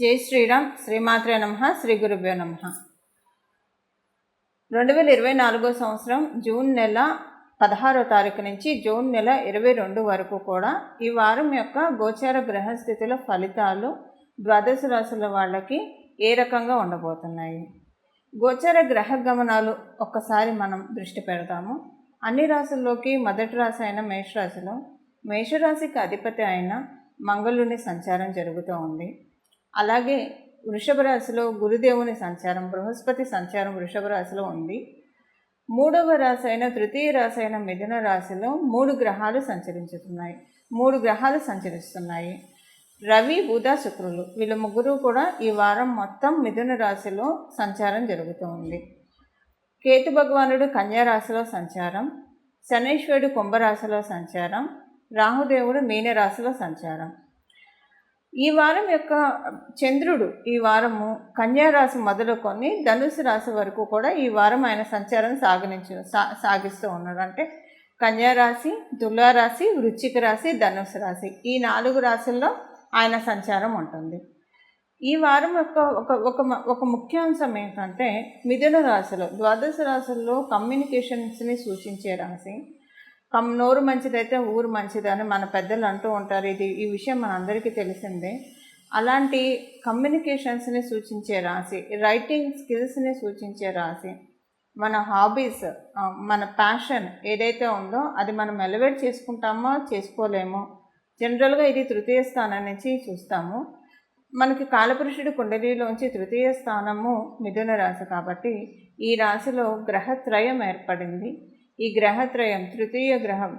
జై శ్రీరామ్ శ్రీమాత్రే నమ శ్రీ గురుభ్యో నమ. రెండు వేల ఇరవై నాలుగో సంవత్సరం జూన్ నెల పదహారో తారీఖు నుంచి జూన్ నెల ఇరవై రెండు వరకు కూడా ఈ వారం యొక్క గోచార గ్రహస్థితుల ఫలితాలు ద్వాదశ రాశుల వాళ్ళకి ఏ రకంగా ఉండబోతున్నాయి? గోచార గ్రహ గమనాలు ఒక్కసారి మనం దృష్టి పెడతాము. అన్ని రాశుల్లోకి మొదటి రాశి అయిన మేషరాశిలో మేషరాశికి అధిపతి అయిన మంగళుని సంచారం జరుగుతూ ఉంది. అలాగే వృషభ రాశిలో గురుదేవుని సంచారం బృహస్పతి సంచారం వృషభ రాశిలో ఉంది. మూడవ రాశి అయిన తృతీయ రాశి అయిన మిథున రాశిలో మూడు గ్రహాలు సంచరించుతున్నాయి. మూడు గ్రహాలు సంచరిస్తున్నాయి. రవి బుధ శుక్రులు వీళ్ళ ముగ్గురు కూడా ఈ వారం మొత్తం మిథున రాశిలో సంచారం జరుగుతూ ఉంది. కేతు భగవానుడు కన్యా రాశిలో సంచారం శనేశ్వరుడు కుంభరాశిలో సంచారం రాహుదేవుడు మీనరాశిలో సంచారం. ఈ వారం యొక్క చంద్రుడు ఈ వారము కన్యారాశి మొదలుకొని ధనుసు రాశి వరకు కూడా ఈ వారం ఆయన సంచారం సాగనించు సా సాగిస్తూ ఉన్నాడు అంటే కన్యారాశి తులారాశి వృశ్చిక రాశి ధనుసు రాశి ఈ నాలుగు రాశుల్లో ఆయన సంచారం ఉంటుంది. ఈ వారం యొక్క ఒక ఒక ఒక ముఖ్యాంశం ఏంటంటే మిథున రాశిలో ద్వాదశ రాశుల్లో కమ్యూనికేషన్స్ని సూచించే రాశి నోరు మంచిదైతే ఊరు మంచిదని మన పెద్దలు అంటూ ఉంటారు. ఇది ఈ విషయం మనందరికీ తెలిసిందే. అలాంటి కమ్యూనికేషన్స్ని సూచించే రాశి రైటింగ్ స్కిల్స్ని సూచించే రాశి మన హాబీస్ మన ప్యాషన్ ఏదైతే ఉందో అది మనం ఎలివేట్ చేసుకుంటామో చేసుకోలేమో. జనరల్గా ఇది తృతీయ స్థానం నుంచి చూస్తాము. మనకి కాలపురుషుడి కుండలిలోంచి తృతీయ స్థానము మిథున రాశి కాబట్టి ఈ రాశిలో గ్రహత్రయం ఏర్పడింది. ఈ గ్రహత్రయం తృతీయ గ్రహం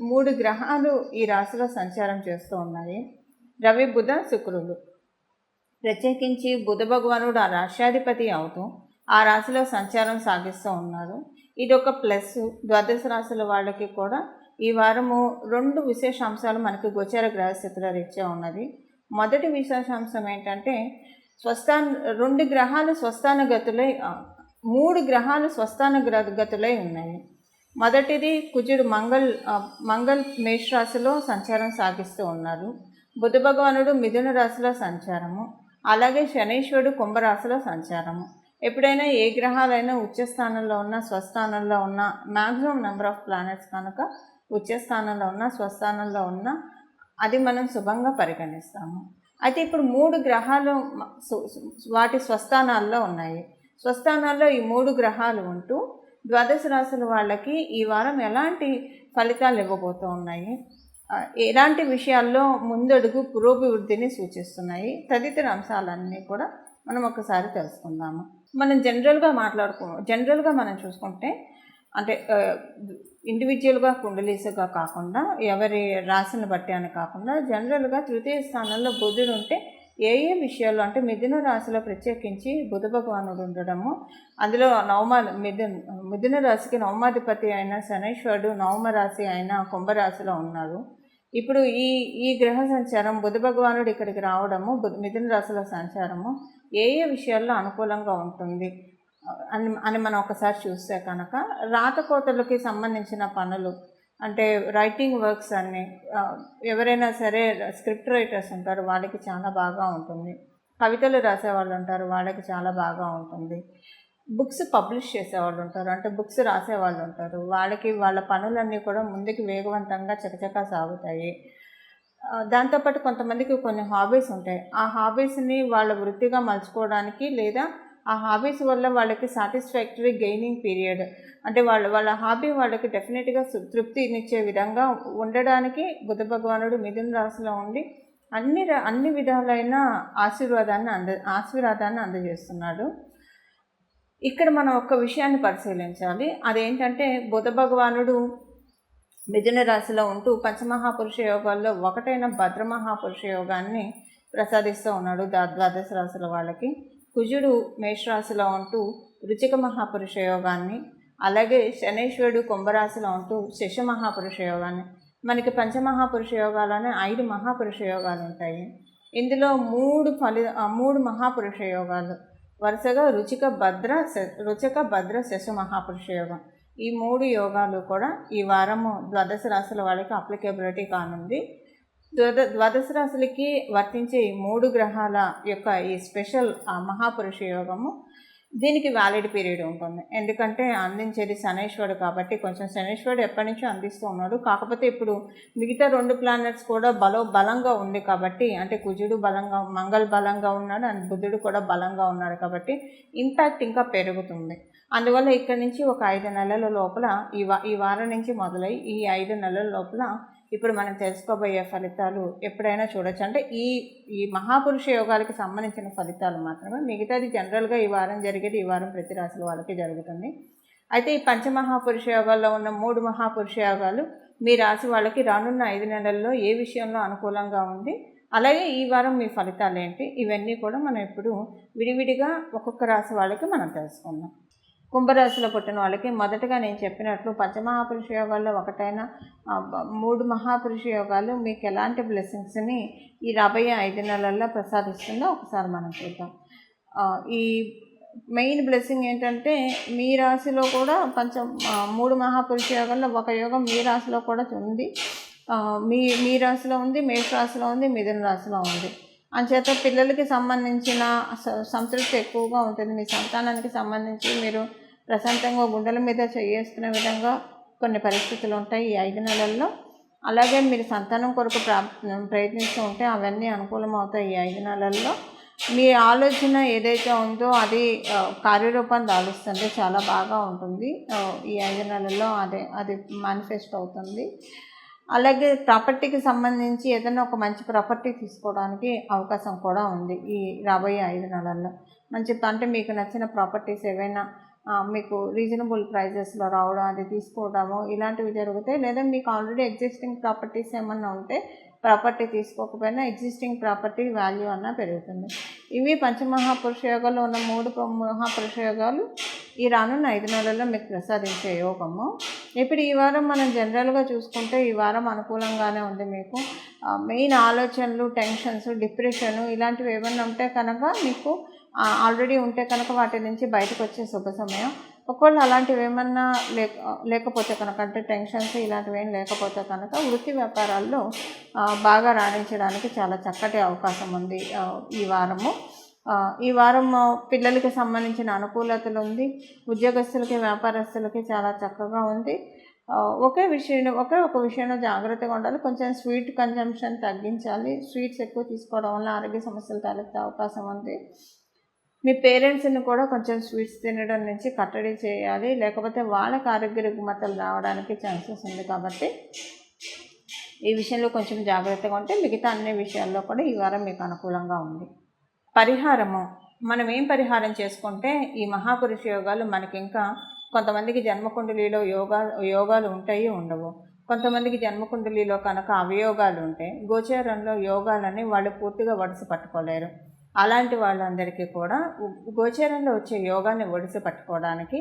మూడు గ్రహాలు ఈ రాశిలో సంచారం చేస్తూ ఉన్నాయి. రవి బుధ శుక్రులు. ప్రత్యేకించి బుధ భగవానుడు ఆ రాష్ట్రాధిపతి అవుతూ ఆ రాశిలో సంచారం సాగిస్తూ ఉన్నారు. ఇది ఒక ప్లస్. ద్వాదశ రాశుల వాళ్ళకి కూడా ఈ వారము రెండు విశేషాంశాలు మనకి గోచర గ్రహస్థితుల రీత్యా ఉన్నది. మొదటి విశేషాంశం ఏంటంటే స్వస్థాన రెండు గ్రహాలు స్వస్థాన గతులై మూడు గ్రహాలు స్వస్థాన గ్ర గతులై ఉన్నాయి. మొదటిది కుజుడు మంగళ్ మంగళ్ మేషరాశిలో సంచారం సాగిస్తూ ఉన్నారు. బుధ భగవానుడు మిథున రాశిలో సంచారము. అలాగే శనీశ్వరుడు కుంభరాశిలో సంచారము. ఎప్పుడైనా ఏ గ్రహాలైనా ఉచ్చస్థానంలో ఉన్న స్వస్థానంలో ఉన్న మ్యాక్సిమం నెంబర్ ఆఫ్ ప్లానెట్స్ కనుక ఉచ్చస్థానంలో ఉన్న స్వస్థానంలో ఉన్న అది మనం శుభంగా పరిగణిస్తాము. అయితే ఇప్పుడు మూడు గ్రహాలు వాటి స్వస్థానాల్లో ఉన్నాయి. స్వస్థానాల్లో ఈ మూడు గ్రహాలు ఉంటూ ద్వాదశ రాశుల వాళ్ళకి ఈ వారం ఎలాంటి ఫలితాలు ఇవ్వబోతూ ఉన్నాయి? ఎలాంటి విషయాల్లో ముందడుగు పురోభివృద్ధిని సూచిస్తున్నాయి? తదితర అంశాలన్నీ కూడా మనం ఒకసారి తెలుసుకుందాము. మనం జనరల్గా మాట్లాడుకో జనరల్గా మనం చూసుకుంటే అంటే ఇండివిజువల్గా కుండలీసుగా కాకుండా ఎవరి రాశిని బట్టి అని కాకుండా జనరల్గా తృతీయ స్థానంలో బుధుడు ఉంటే ఏ ఏ విషయాల్లో అంటే మిథున రాశిలో ప్రత్యేకించి బుధ భగవానుడు ఉండడము అందులో నవమ మిథున్ మిథున రాశికి నవమాధిపతి అయిన శనేశ్వరుడు నవమ రాశి అయిన కుంభరాశిలో ఉన్నారు. ఇప్పుడు ఈ ఈ గ్రహ సంచారం బుధ భగవానుడు ఇక్కడికి రావడము మిథున రాశుల సంచారము ఏ ఏ విషయాల్లో అనుకూలంగా ఉంటుంది? అని అని మనం ఒకసారి చూస్తే కనుక రాతకోతలకి సంబంధించిన పనులు అంటే రైటింగ్ వర్క్స్ అన్ని ఎవరైనా సరే స్క్రిప్ట్ రైటర్స్ ఉంటారు వాళ్ళకి చాలా బాగా ఉంటుంది. కవితలు రాసేవాళ్ళు ఉంటారు వాళ్ళకి చాలా బాగా ఉంటుంది. బుక్స్ పబ్లిష్ చేసేవాళ్ళు ఉంటారు అంటే బుక్స్ రాసేవాళ్ళు ఉంటారు. వాళ్ళకి వాళ్ళ పనులన్నీ కూడా ముందుకు వేగవంతంగా చకచకా సాగుతాయి. దాంతోపాటు కొంతమందికి కొన్ని హాబీస్ ఉంటాయి. ఆ హాబీస్ని వాళ్ళ వృత్తిగా మలుచుకోవడానికి లేదా ఆ హాబీస్ వల్ల వాళ్ళకి సాటిస్ఫాక్టరీ గెయినింగ్ పీరియడ్ అంటే వాళ్ళ వాళ్ళ హాబీ వాళ్ళకి డెఫినెట్గా తృప్తినిచ్చే విధంగా ఉండడానికి బుద్ధ భగవానుడు మిథున రాశిలో ఉండి అన్ని అన్ని విధాలైన ఆశీర్వాదాన్ని అంద ఆశీర్వాదాన్ని అందజేస్తున్నాడు. ఇక్కడ మనం ఒక్క విషయాన్ని పరిశీలించాలి. అదేంటంటే బుధ భగవానుడు మిథున రాశిలో ఉంటూ పంచమహాపురుష యోగాల్లో ఒకటైన భద్రమహాపురుష యోగాన్ని ప్రసాదిస్తూ ఉన్నాడు దా ద్వాదశ రాశుల వాళ్ళకి. కుజుడు మేషరాశిలో ఉంటూ రుచిక మహాపురుష యోగాన్ని అలాగే శనేశ్వరుడు కుంభరాశిలో ఉంటూ శశ మహాపురుష యోగాన్ని. మనకి పంచమహాపురుష యోగాలనే ఐదు మహాపురుష యోగాలు ఉంటాయి. ఇందులో మూడు ఫలి మూడు మహాపురుష యోగాలు. వరుసగా రుచిక భద్ర రుచిక భద్ర శశ మహాపురుష యోగం. ఈ మూడు యోగాలు కూడా ఈ వారము ద్వాదశ రాశుల వాళ్ళకి అప్లికేబిలిటీ కానుంది. ద్వాద ద్వాదశ రాశులకి వర్తించే ఈ మూడు గ్రహాల యొక్క ఈ స్పెషల్ ఆ మహాపురుష యోగము దీనికి వ్యాలిడ్ పీరియడ్ ఉంటుంది. ఎందుకంటే అందించేది శనేశ్వరుడు కాబట్టి కొంచెం శనేశ్వరుడు ఎప్పటి నుంచో అందిస్తూ ఉన్నాడు. కాకపోతే ఇప్పుడు మిగతా రెండు ప్లానెట్స్ కూడా బలో బలంగా ఉంది కాబట్టి అంటే కుజుడు బలంగా మంగళ బలంగా ఉన్నాడు అండ్ బుధుడు కూడా బలంగా ఉన్నాడు కాబట్టి ఇంపాక్ట్ ఇంకా పెరుగుతుంది. అందువల్ల ఇక్కడ నుంచి ఒక ఐదు నెలల లోపల ఈ వా ఈ వారం నుంచి మొదలై ఈ ఐదు నెలల లోపల ఇప్పుడు మనం తెలుసుకోబోయే ఫలితాలు ఎప్పుడైనా చూడొచ్చు. అంటే ఈ ఈ మహాపురుష యోగాలకు సంబంధించిన ఫలితాలు మాత్రమే. మిగతాది జనరల్గా ఈ వారం జరిగేది ఈ వారం ప్రతి రాశుల వాళ్ళకి జరుగుతుంది. అయితే ఈ పంచమహాపురుష యోగాల్లో ఉన్న మూడు మహాపురుష యోగాలు మీ రాశి వాళ్ళకి రానున్న ఐదు నెలల్లో ఏ విషయంలో అనుకూలంగా ఉంది? అలాగే ఈ వారం మీ ఫలితాలు ఏంటి? ఇవన్నీ కూడా మనం ఇప్పుడు విడివిడిగా ఒక్కొక్క రాశి వాళ్ళకి మనం తెలుసుకుందాం. కుంభరాశిలో పుట్టిన వాళ్ళకి మొదటగా నేను చెప్పినట్లు పంచమహాపురుష యోగాల్లో ఒకటైన మూడు మహాపురుష యోగాలు మీకు ఎలాంటి బ్లెస్సింగ్స్ని ఈ రాబోయే ఐదు నెలల్లో ప్రసాదిస్తుందో ఒకసారి మనం చూద్దాం. ఈ మెయిన్ బ్లెస్సింగ్ ఏంటంటే మీ రాశిలో కూడా పంచ మూడు మహాపురుష యోగాల్లో ఒక యోగం మీ రాశిలో కూడా ఉంది. మీ మీ రాశిలో ఉంది మేష రాశిలో ఉంది మిథున రాశిలో ఉంది. అంచేత పిల్లలకి సంబంధించిన స- సంతృప్తి ఎక్కువగా ఉంటుంది. మీ సంతానానికి సంబంధించి మీరు ప్రశాంతంగా గుండెల మీద చేయేస్తున్న విధంగా కొన్ని పరిస్థితులు ఉంటాయి ఈ ఐదు నెలల్లో. అలాగే మీరు సంతానం కొరకు ప్రా ప్రయత్నిస్తూ ఉంటే అవన్నీ అనుకూలం అవుతాయి ఈ ఐదు నెలల్లో. మీ ఆలోచన ఏదైతే ఉందో అది కార్యరూపం దాలుస్తుంటే చాలా బాగా ఉంటుంది. ఈ ఐదు నెలల్లో అదే అది మేనిఫెస్ట్ అవుతుంది. అలాగే ప్రాపర్టీకి సంబంధించి ఏదైనా ఒక మంచి ప్రాపర్టీ తీసుకోవడానికి అవకాశం కూడా ఉంది ఈ రాబోయే ఐదు నెలల్లో. మంచి అంటే మీకు నచ్చిన ప్రాపర్టీస్ ఏవైనా మీకు రీజనబుల్ ప్రైజెస్లో రావడం అది తీసుకోవడము ఇలాంటివి జరుగుతాయి లేదా మీకు ఆల్రెడీ ఎగ్జిస్టింగ్ ప్రాపర్టీస్ ఏమన్నా ఉంటే ప్రాపర్టీ తీసుకోకపోయినా ఎగ్జిస్టింగ్ ప్రాపర్టీ వాల్యూ అన్న పెరుగుతుంది. ఇవి పంచమహాపురుష యోగాల్లో ఉన్న మూడు మహాపురుష యోగాలు ఈ రానున్న ఐదు నెలల్లో మీకు ప్రసాదించే యోగము. ఇప్పుడు ఈ వారం మనం జనరల్గా చూసుకుంటే ఈ వారం అనుకూలంగానే ఉంది మీకు. మెయిన్ ఆలోచనలు టెన్షన్స్ డిప్రెషన్ ఇలాంటివి ఏమన్నా ఉంటే కనుక మీకు ఆల్రెడీ ఉంటే కనుక వాటి నుంచి బయటకు వచ్చే శుభ సమయం. ఒకవేళ అలాంటివి ఏమన్నా లేక లేకపోతే కనుక అంటే టెన్షన్స్ ఇలాంటివి ఏం లేకపోతే కనుక వృత్తి వ్యాపారాల్లో బాగా రాణించడానికి చాలా చక్కటి అవకాశం ఉంది ఈ వారము. ఈ వారం పిల్లలకి సంబంధించిన అనుకూలతలు ఉంది ఉద్యోగస్తులకి వ్యాపారస్తులకి చాలా చక్కగా ఉంది. ఒకే విషయం ఒకే ఒక విషయంలో జాగ్రత్తగా ఉండాలి. కొంచెం స్వీట్ కన్జంప్షన్ తగ్గించాలి. స్వీట్స్ ఎక్కువ తీసుకోవడం వల్ల ఆరోగ్య సమస్యలు తలెత్తే అవకాశం ఉంది. మీ పేరెంట్స్ని కూడా కొంచెం స్వీట్స్ తినడం నుంచి కట్టడి చేయాలి. లేకపోతే వాళ్ళకి ఆరోగ్య రుగ్మతలు రావడానికి ఛాన్సెస్ ఉంది కాబట్టి ఈ విషయంలో కొంచెం జాగ్రత్తగా ఉంటే మిగతా అన్ని విషయాల్లో కూడా ఈ వారం మీకు అనుకూలంగా ఉంది. పరిహారము. మనం ఏం పరిహారం చేసుకుంటే ఈ మహాపురుష యోగాలు మనకి ఇంకా కొంతమందికి జన్మకుండలిలో యోగా యోగాలు ఉంటాయి ఉండవు. కొంతమందికి జన్మకుండలిలో కనుక అవయోగాలు ఉంటాయి గోచారంలో యోగాలని వాళ్ళు పూర్తిగా వడసి పట్టుకోలేరు. అలాంటి వాళ్ళందరికీ కూడా గోచరంలో వచ్చే యోగాన్ని ఒడిసి పట్టుకోవడానికి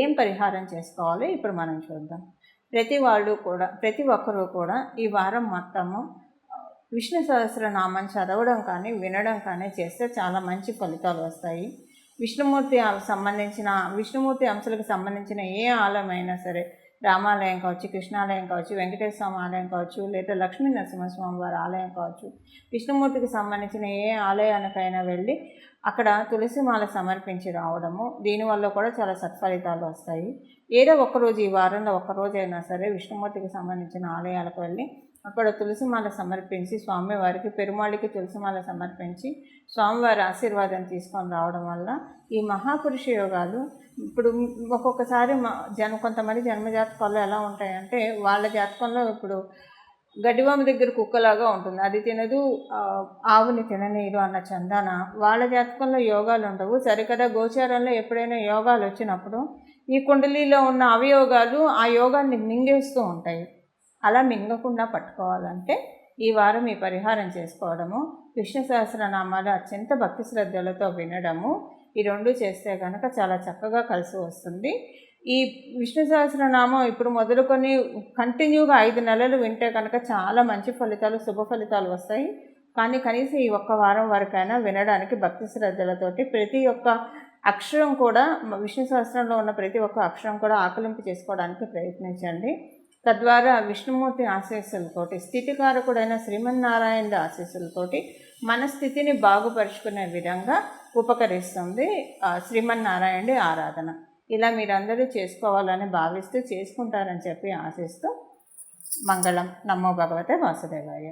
ఏం పరిహారం చేసుకోవాలో ఇప్పుడు మనం చూద్దాం. ప్రతి వాళ్ళు కూడా ప్రతి ఒక్కరూ కూడా ఈ వారం మొత్తము విష్ణు సహస్రనామం చదవడం కానీ వినడం కానీ చేస్తే చాలా మంచి ఫలితాలు వస్తాయి. విష్ణుమూర్తి సంబంధించిన విష్ణుమూర్తి అంశాలకు సంబంధించిన ఏ ఆలయమైనా సరే రామాలయం కావచ్చు కృష్ణాలయం కావచ్చు వెంకటేశ్వర స్వామి ఆలయం కావచ్చు లేదా లక్ష్మీ నరసింహస్వామి వారి ఆలయం కావచ్చు. విష్ణుమూర్తికి సంబంధించిన ఏ ఆలయానికైనా వెళ్ళి అక్కడ తులసి మాల సమర్పించి రావడము దీనివల్ల కూడా చాలా సత్ఫలితాలు వస్తాయి. ఏదో ఒక్కరోజు ఈ వారంలో ఒక్కరోజైనా అయినా సరే విష్ణుమూర్తికి సంబంధించిన ఆలయాలకు వెళ్ళి అక్కడ తులసిమాల సమర్పించి స్వామివారికి పెరుమాళికి తులసిమాల సమర్పించి స్వామివారి ఆశీర్వాదం తీసుకొని రావడం వల్ల ఈ మహాపురుష యోగాలు ఇప్పుడు ఒక్కొక్కసారి మా జన్మ కొంతమంది జన్మజాతకాలు ఎలా ఉంటాయంటే వాళ్ళ జాతకంలో ఇప్పుడు గడ్డివామ దగ్గర కుక్కలాగా ఉంటుంది. అది తినదు ఆవుని తిననీరు అన్న చందాన. వాళ్ళ జాతకంలో యోగాలు ఉండవు. సరికదా గోచారంలో ఎప్పుడైనా యోగాలు వచ్చినప్పుడు ఈ కుండలీలో ఉన్న అవయోగాలు ఆ యోగాన్ని మింగేస్తూ ఉంటాయి. అలా మింగకుండా పట్టుకోవాలంటే ఈ వారం ఈ పరిహారం చేసుకోవడము విష్ణు సహస్రనామాలు అత్యంత భక్తి శ్రద్ధలతో వినడము ఈ రెండు చేస్తే కనుక చాలా చక్కగా కలిసి వస్తుంది. ఈ విష్ణు సహస్రనామం ఇప్పుడు మొదలుకొని కంటిన్యూగా ఐదు నెలలు వింటే కనుక చాలా మంచి ఫలితాలు శుభ ఫలితాలు వస్తాయి. కానీ కనీసం ఈ ఒక్క వారం వరకైనా వినడానికి భక్తి శ్రద్ధలతోటి ప్రతి ఒక్క అక్షరం కూడా విష్ణు సహస్రంలో ఉన్న ప్రతి ఒక్క అక్షరం కూడా ఆకలింపు చేసుకోవడానికి ప్రయత్నించండి. తద్వారా విష్ణుమూర్తి ఆశీస్సులతోటి స్థితికారకుడైన శ్రీమన్నారాయణ ఆశీస్సులతోటి మన స్థితిని బాగుపరుచుకునే విధంగా ఉపకరిస్తుంది. శ్రీమన్నారాయణుడి ఆరాధన. ఇలా మీరందరూ చేసుకోవాలని భావిస్తూ చేసుకుంటారని చెప్పి ఆశిస్తూ మంగళం. నమో భగవతే వాసుదేవాయ.